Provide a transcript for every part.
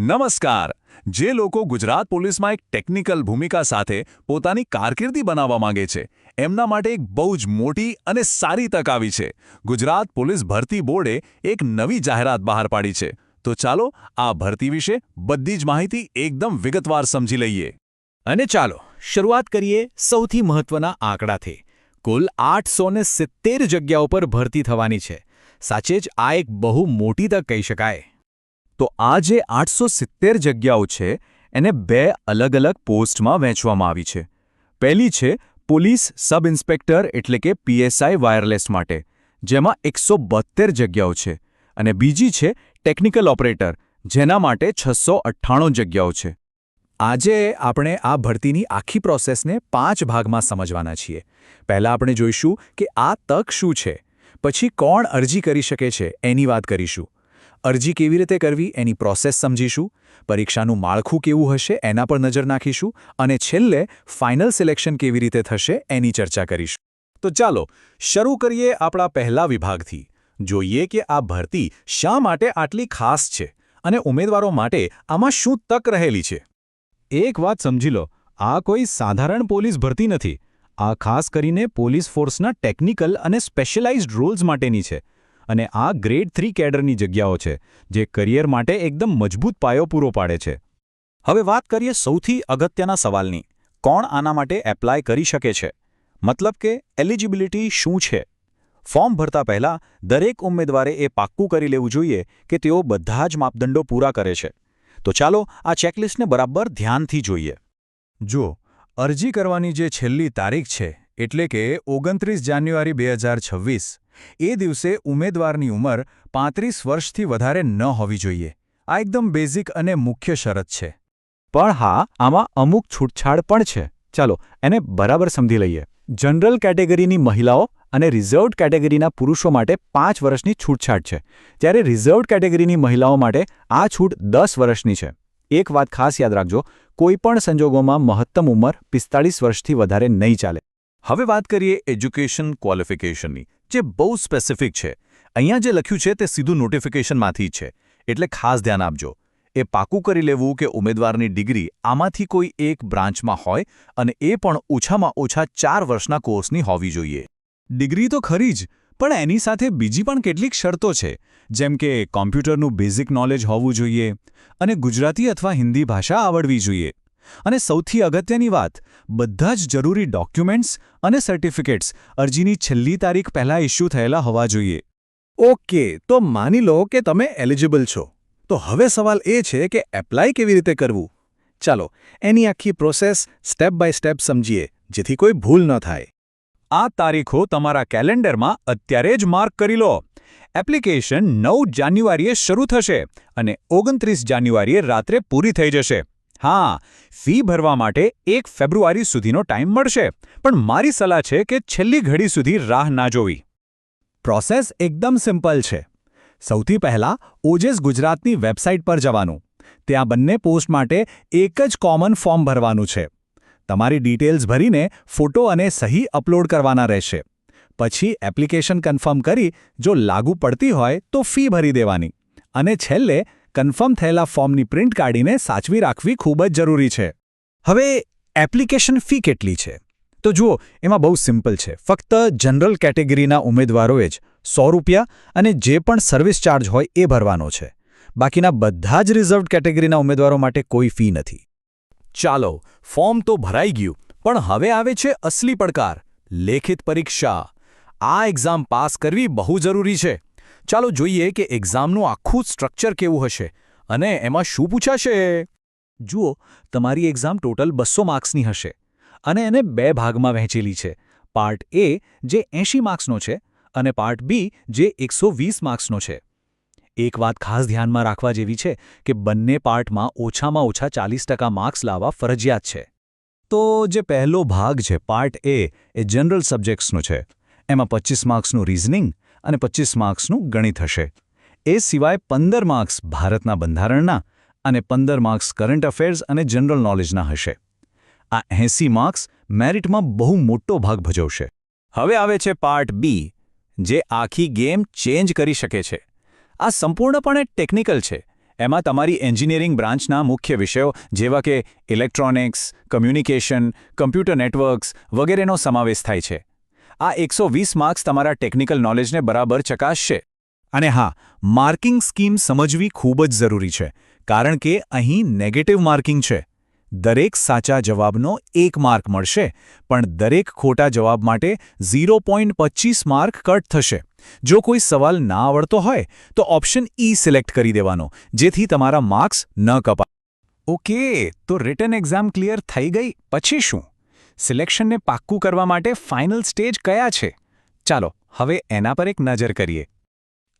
નમસ્કાર. જે લોકો ગુજરાત પોલીસમાં એક ટેકનિકલ ભૂમિકા સાથે પોતાની કારકિર્દી બનાવવા માંગે છે, એમના માટે એક બહુ જ મોટી અને સારી તક આવી છે. ગુજરાત પોલીસ ભરતી બોર્ડે એક નવી જાહેરાત બહાર પાડી છે. તો ચાલો, આ ભરતી વિશે બધી જ માહિતી એકદમ વિગતવાર સમજી લઈએ. અને ચાલો, શરૂઆત કરીએ સૌથી મહત્વના આંકડાથી. કુલ આઠસોને સિત્તેર જગ્યાઓ પર ભરતી થવાની છે. સાચે જ આ એક બહુ મોટી તક કહી શકાય. તો આ જે આઠસો સિત્તેર જગ્યાઓ છે, એને બે અલગ અલગ પોસ્ટમાં વહેંચવામાં આવી છે. પહેલી છે, પોલીસ સબ ઇન્સ્પેક્ટર એટલે કે પીએસઆઈ વાયરલેસ માટે, જેમાં એકસો જગ્યાઓ છે. અને બીજી છે, ટેકનિકલ ઓપરેટર, જેના માટે છસો અઠ્ઠાણું જગ્યાઓ છે. આજે આપણે આ ભરતીની આખી પ્રોસેસને પાંચ ભાગમાં સમજવાના છીએ. પહેલાં આપણે જોઈશું કે આ તક શું છે, પછી કોણ અરજી કરી શકે છે, એની વાત કરીશું. અરજી કેવી રીતે કરવી, એની પ્રોસેસ સમજીશું, પરીક્ષાનું માળખું કેવું હશે એના પર નજર નાખીશું, અને છેલ્લે ફાઇનલ સિલેક્શન કેવી રીતે થશે એની ચર્ચા કરીશું. તો ચાલો, શરૂ કરીએ આપણા પહેલા વિભાગથી. જોઈએ કે આ ભરતી શા માટે આટલી ખાસ છે, અને ઉમેદવારો માટે આમાં શું તક રહેલી છે. એક વાત સમજી લો, આ કોઈ સાધારણ પોલીસ ભરતી નથી. આ ખાસ કરીને પોલીસ ફોર્સના ટેકનિકલ અને સ્પેશિયલાઇઝ્ડ રોલ્સ માટેની છે. અને આ ગ્રેડ થ્રી કેડરની જગ્યાઓ છે, જે કરિયર માટે એકદમ મજબૂત પાયો પૂરો પાડે છે. હવે વાત કરીએ સૌથી અગત્યના સવાલની. કોણ આના માટે એપ્લાય કરી શકે છે? મતલબ કે એલિજિબિલિટી શું છે? ફોર્મ ભરતા પહેલા દરેક ઉમેદવારે એ પાક્કું કરી લેવું જોઈએ કે તેઓ બધા જ માપદંડો પૂરા કરે છે. તો ચાલો આ ચેકલિસ્ટને બરાબર ધ્યાનથી જોઈએ. જો અરજી કરવાની જે છેલ્લી તારીખ છે, એટલે કે ઓગણત્રીસ જાન્યુઆરી બે હજાર છવ્વીસ એ દિવસે ઉમેદવારની ઉંમર પાંત્રીસ વર્ષથી વધારે ન હોવી જોઈએ. આ એકદમ બેઝિક અને મુખ્ય શરત છે. પણ હા, આમાં અમુક છૂટછાડ પણ છે. ચાલો, એને બરાબર સમજી લઈએ. જનરલ કેટેગરીની મહિલાઓ અને રિઝર્વડ કેટેગરીના પુરુષો માટે પાંચ વર્ષની છૂટછાટ છે. જ્યારે રિઝર્વડ કેટેગરીની મહિલાઓ માટે આ છૂટ દસ વર્ષની છે. એક વાત ખાસ યાદ રાખજો કોઈપણ સંજોગોમાં મહત્તમ ઉંમર પિસ્તાળીસ વર્ષથી વધારે નહીં ચાલે. હવે વાત કરીએ એજ્યુકેશન ક્વોલિફિકેશનની. જે બહુ સ્પેસિફિક છે. અહીંયા જે લખ્યું છે તે સીધું નોટિફિકેશનમાંથી છે. એટલે ખાસ ધ્યાન આપજો. એ પાકું કરી લેવું કે ઉમેદવારની ડિગ્રી આમાંથી કોઈ એક બ્રાન્ચમાં હોય અને એ પણ ઓછામાં ઓછા ચાર વર્ષના કોર્સની હોવી જોઈએ. ડિગ્રી તો ખરી જ, પણ એની સાથે બીજી પણ કેટલીક શરતો છે. જેમ કે કોમ્પ્યુટરનું બેઝિક નોલેજ હોવું જોઈએ અને ગુજરાતી અથવા હિન્દી ભાષા આવડવી જોઈએ. અને સૌથી અગત્યની વાત બધા જ જરૂરી ડોક્યુમેન્ટ્સ અને સર્ટિફિકેટ્સ અરજીની છેલ્લી તારીખ પહેલાં ઇસ્યુ થયેલા હોવા જોઈએ. ઓકે તો માની લો કે તમે એલિજિબલ છો. તો હવે સવાલ એ છે કે એપ્લાય કેવી રીતે કરવું? ચાલો એની આખી પ્રોસેસ સ્ટેપ બાય સ્ટેપ સમજીએ જેથી કોઈ ભૂલ ન થાય. આ તારીખો તમારા કેલેન્ડરમાં અત્યારે જ માર્ક કરી લો. એપ્લિકેશન નવ જાન્યુઆરીએ શરૂ થશે અને ઓગણત્રીસ જાન્યુઆરીએ રાત્રે પૂરી થઈ જશે. હા, ફી ભરવા માટે એક ફેબ્રુઆરી સુધીનો ટાઈમ મળશે. પણ મારી સલાહ છે કે છેલ્લી ઘડી સુધી રાહ ના જોવી. પ્રોસેસ એકદમ સિમ્પલ છે. સૌથી પહેલાં ઓજેસ ગુજરાતની વેબસાઇટ પર જવાનું. ત્યાં બંને પોસ્ટ માટે એક જ કોમન ફોર્મ ભરવાનું છે. તમારી ડિટેલ્સ ભરીને ફોટો અને સહી અપલોડ કરવાના રહેશે. પછી એપ્લિકેશન કન્ફર્મ કરી જો લાગુ પડતી હોય તો ફી ભરી દેવાની. અને છેલ્લે કન્ફર્મ થયેલા ફોર્મની પ્રિન્ટ કાઢીને સાચવી રાખવી ખૂબ જ જરૂરી છે. હવે, એપ્લિકેશન ફી કેટલી છે? તો જુઓ, એમાં બહુ સિમ્પલ છે. ફક્ત જનરલ કેટેગરીના ઉમેદવારોએ જ સો રૂપિયા અને જે પણ સર્વિસ ચાર્જ હોય એ ભરવાનો છે. બાકીના બધા જ રિઝર્વડ કેટેગરીના ઉમેદવારો માટે કોઈ ફી નથી. ચાલો, ફોર્મ તો ભરાઈ ગયું, પણ હવે આવે છે અસલી પડકાર, લેખિત પરીક્ષા. આ એક્ઝામ પાસ કરવી બહુ જરૂરી છે. ચાલો જોઈએ કે એક્ઝામનું આખું સ્ટ્રક્ચર કેવું હશે અને એમાં શું પૂછાશે? જુઓ, તમારી એક્ઝામ ટોટલ બસો માર્ક્સની હશે અને એને બે ભાગમાં વહેંચેલી છે. પાર્ટ એ જે એંશી માર્ક્સનો છે અને પાર્ટ બી જે એકસો માર્ક્સનો છે. એક વાત ખાસ ધ્યાનમાં રાખવા જેવી છે કે બંને પાર્ટમાં ઓછામાં ઓછા ચાલીસ માર્ક્સ લાવવા ફરજિયાત છે. તો જે પહેલો ભાગ છે પાર્ટ એ એ જનરલ સબ્જેક્ટ્સનો છે. એમાં પચીસ માર્ક્સનું રિઝનિંગ અને પચીસ માર્ક્સનું ગણિત હશે. એ સિવાય પંદર માર્ક્સ ભારતના બંધારણના અને પંદર માર્ક્સ કરંટ અફેર્સ અને જનરલ નોલેજના હશે. આ એંસી માર્ક્સ મેરિટમાં બહુ મોટો ભાગ ભજવશે. હવે આવે છે પાર્ટ બી, જે આખી ગેમ ચેન્જ કરી શકે છે. આ સંપૂર્ણપણે ટેકનિકલ છે. એમાં તમારી એન્જિનિયરિંગ બ્રાન્ચના મુખ્ય વિષયો જેવા કે ઇલેક્ટ્રોનિક્સ, કમ્યુનિકેશન, કમ્પ્યુટર નેટવર્ક્સ વગેરેનો સમાવેશ થાય છે. આ એકસો વીસ માર્ક્સ તમારા ટેકનિકલ નોલેજને બરાબર ચકાસશે. અને હા, માર્કિંગ સ્કીમ સમજવી ખૂબ જ જરૂરી છે, કારણ કે અહીં નેગેટિવ માર્કિંગ છે. દરેક સાચા જવાબનો એક માર્ક મળશે, પણ દરેક ખોટા જવાબ માટે ઝીરો માર્ક કટ થશે. જો કોઈ સવાલ ના આવડતો હોય, તો ઓપ્શન ઈ સિલેક્ટ કરી દેવાનો, જેથી તમારા માર્ક્સ ન કપા ઓકે, તો રિટર્ન એક્ઝામ ક્લિયર થઈ ગઈ, પછી શું? સિલેક્શનને પાક્કું કરવા માટે ફાઇનલ સ્ટેજ કયા છે? ચાલો, હવે એના પર એક નજર કરીએ.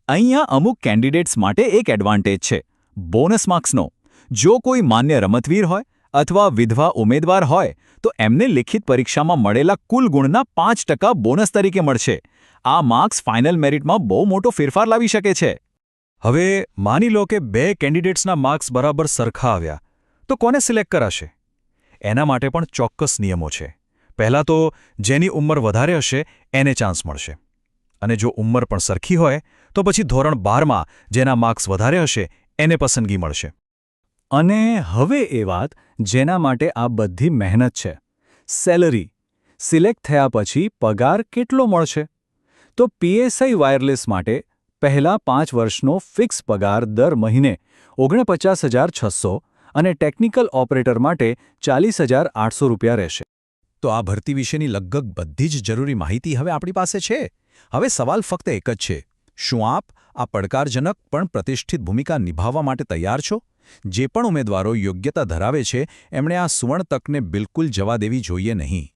અહીંયા અમુક કેન્ડિડેટ્સ માટે એક એડવાન્ટેજ છે, બોનસ માર્ક્સનો. જો કોઈ માન્ય રમતવીર હોય અથવા વિધવા ઉમેદવાર હોય, તો એમને લિખિત પરીક્ષામાં મળેલા કુલ ગુણના પાંચ ટકા બોનસ તરીકે મળશે. આ માર્ક્સ ફાઇનલ મેરિટમાં બહુ મોટો ફેરફાર લાવી શકે છે. હવે માની લો કે બે કેન્ડિડેટ્સના માર્ક્સ બરાબર સરખા આવ્યા. તો કોને સિલેક્ટ કરાશે? એના માટે પણ ચોક્કસ નિયમો છે. પહેલાં તો જેની ઉંમર વધારે હશે, એને ચાન્સ મળશે. અને જો ઉંમર પણ સરખી હોય, તો પછી ધોરણ બારમાં જેના માર્ક્સ વધારે હશે, એને પસંદગી મળશે. અને હવે એ વાત જેના માટે આ બધી મહેનત છે. સેલરી સિલેક્ટ થયા પછી પગાર કેટલો મળશે? તો પીએસઆઈ વાયરલેસ માટે પહેલા પાંચ વર્ષનો ફિક્સ પગાર દર મહિને ઓગણપચાસ હજાર છસો અને ટેકનિકલ ઓપરેટર માટે ચાલીસ હજાર આઠસો રૂપિયા રહેશે. તો આ ભરતી વિશેની લગભગ બધી જ જરૂરી માહિતી હવે આપણી પાસે છે? હવે સવાલ ફક્ત એક જ છે. શું આપ આ પડકારજનક પણ પ્રતિષ્ઠિત ભૂમિકા નિભાવવા માટે તૈયાર છો? જે પણ ઉમેદવારો યોગ્યતા ધરાવે છે, એમણે આ સુવર્ણ તકને બિલકુલ જવા દેવી જોઈએ નહીં.